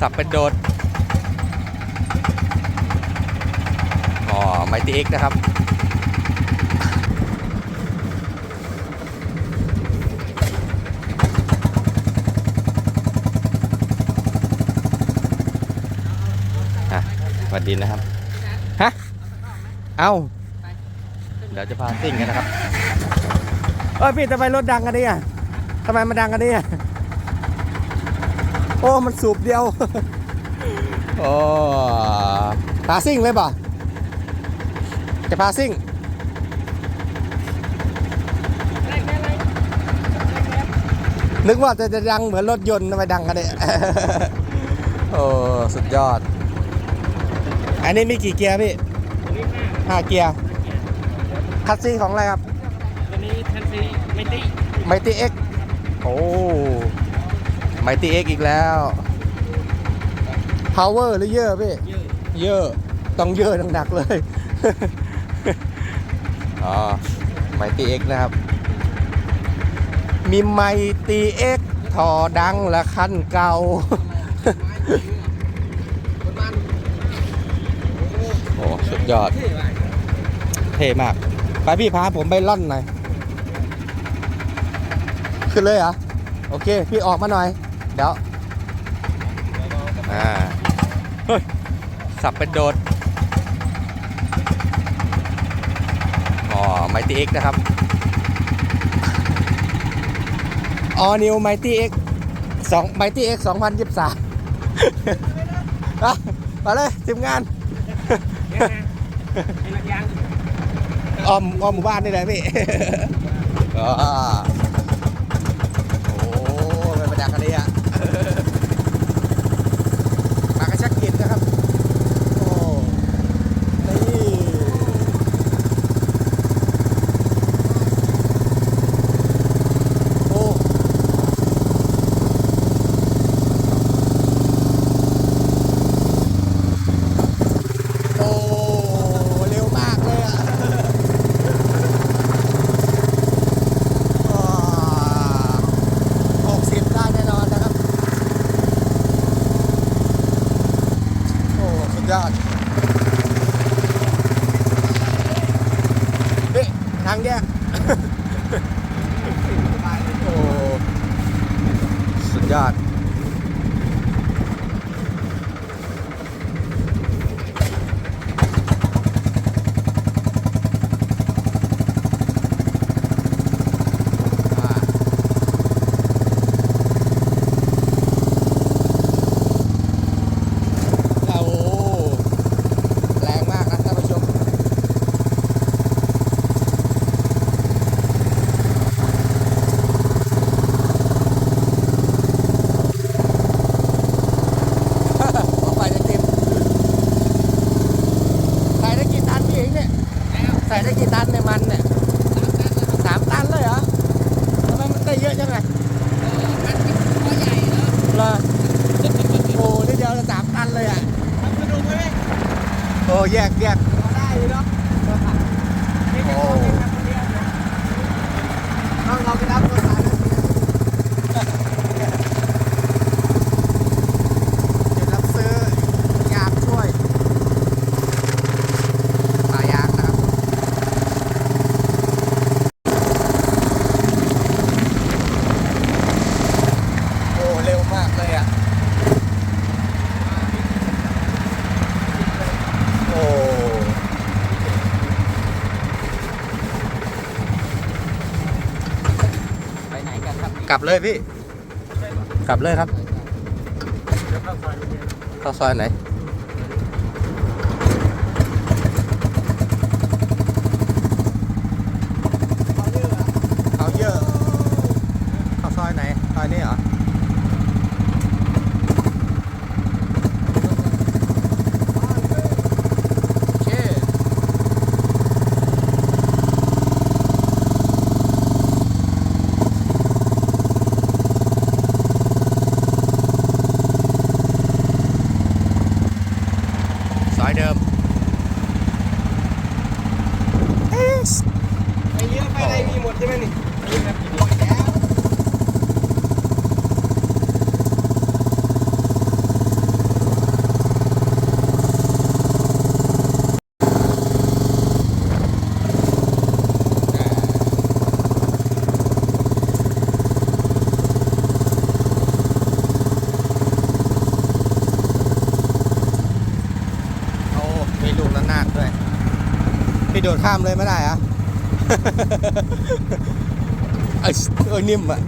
สับเป็นโดดอ๋อไมตีเอ็กนะครับ อะสวัสดีนะครับ ฮะ เอ้า เดี๋ยวจะพาซิ่งกันนะครับ เอ้ยพี่ทำไมรถดังกันเนี่ยทำไมมันดังกันเนี่ย โอ้ มันสูบเดียว โอ้พาซิ่งเลยป่ะ จะพาซิ่งนึกว่าจะจะดังเหมือนรถยนต์ทำไมดังกันเนี่ย โอ้ สุดยอด อันนี้มีกี่เกียร์พี่ห้าเกียร์ คัสซีของอะไรครับวันนี้ทันซีไม่ตีไมตี้เอ็กโอ้ ไมตี้เอ็กอีกแล้ว power หรือเยอะพี่ เยอะเยอะต้องเยอะหนักๆเลย อ๋อไมตี้เอ็กนะครับ มีไมตี้เอ็กทอดังละคันเก่า โอ้สุดยอด เท่มาก ไปพี่พาผมไปล่อนหน่อย ขึ้นเลยเหรอ โอเค พี่ออกมาหน่อย เดี๋ยวอ่าเฮ้ยสับเป็นโดดอ๋อไมตี้เอ็กนะครับออนิวไมตี้เอ็กสองไมตี้เอ็กสองพันยี่สิบสามมาเลยทีมงานออมออมหมู่บ้านนี่แหละพี่อ๋อโอ้ไม่มาดักกันเลยอะ มากระชักกินนะครับ โอ้นี่โอ้โอ้เร็วมากเลยอะ หกสิบได้แน่นอนนะครับ โอ้ สุดยอดเฮ้ย ทางแยก โอ้ สุดยอด อ่า โอ้โหแรงมากนะท่านผู้ชม ออกไปจะเต็มใส่ได้กี่ตันพี่เองเนี่ย ใส่ได้กี่ตันในยมันเนี่ยสามตันเลยเหรอทำไมมันได้เยอะจังไงเหรอโอ้นี่เดียวจะสามตันเลยอะมาดูไหมโอ้แยกแยกได้อยู่เนาะโอ้เราไปรับตัวสายแล้ว เดี๋ยวรับซื้อยางช่วยปลายางนะครับ โอ้ เร็วมากเลยอะ โอ้ ไปไหน กลับเลยพี่ กลับเลยครับเข้าซอยไหนเขาเยอะเข้าซอยไหนซอยนี้เหรอโอเค ซอยเดิม ไปเยอะไปอะไรมีหมดใช่ไหมนี่ โพี่โดดข้ามเลยไม่ได้อะเอ้ยนิ่มอะ